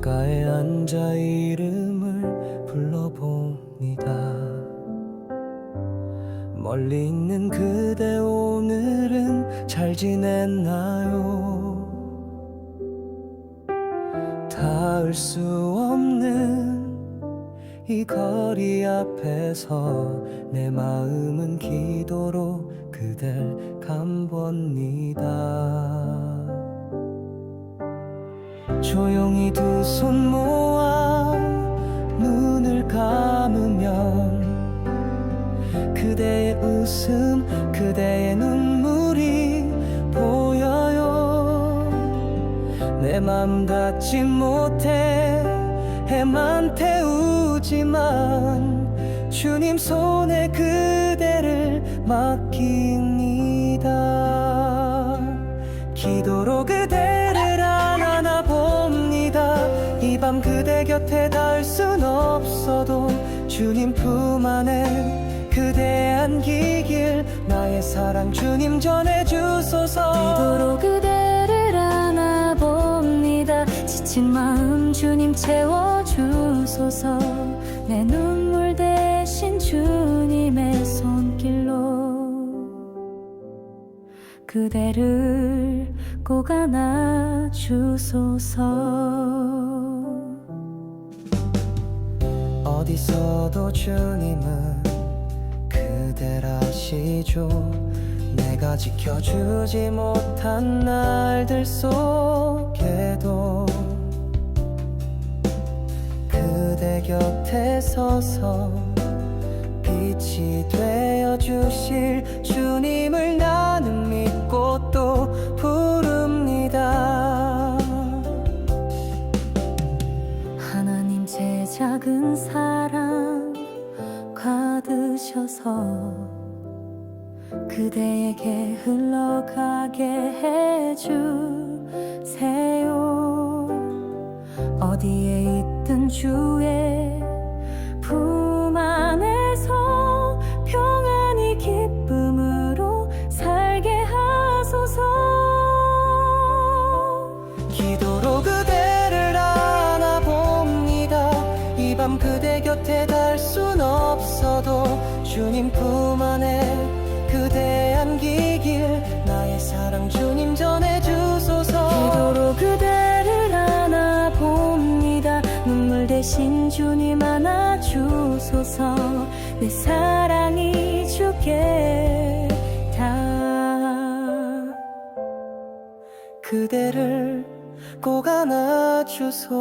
창가에 앉아 이름을 불러봅니다 멀리 있는 그대 오늘은 잘 지냈나요? 닿을 수 없는 이 거리 앞에서 내 마음은 기도로 그댈 감봅니다. 조용히 두 손 모아 눈을 감으면 그대의 웃음, 그대의 눈물이 보여요. 내 맘 닿지 못해 해만 태우지만 주님 손에 그대를 맡깁 곁에 닿을 순 없어도 주님 품 안에 그대 안기길 나의 사랑 주님 전해주소서. 기도로 그대를 안아봅니다. 지친 마음 주님 채워주소서. 내 눈물 대신 주님의 손길로 그대를 꼭 안아주소서 어디서도 주님은 그대라시죠? 내가 지켜주지 못한 날들 속에도 그대 곁에 서서 빛이 되어 주실 주님을 나 작은 사랑 받으셔서 그대에게 흘러가게 해주세요. 어디에 있든 주의 품 곁에 닿을 순 없어도 주님 품 안에 그대 안기길 나의 사랑 주님 전해주소서. 기도로 그대를 안아봅니다. 눈물 대신 주님 안아주소서. 내 사랑이 주께 다. 그대를 꼭 안아주소서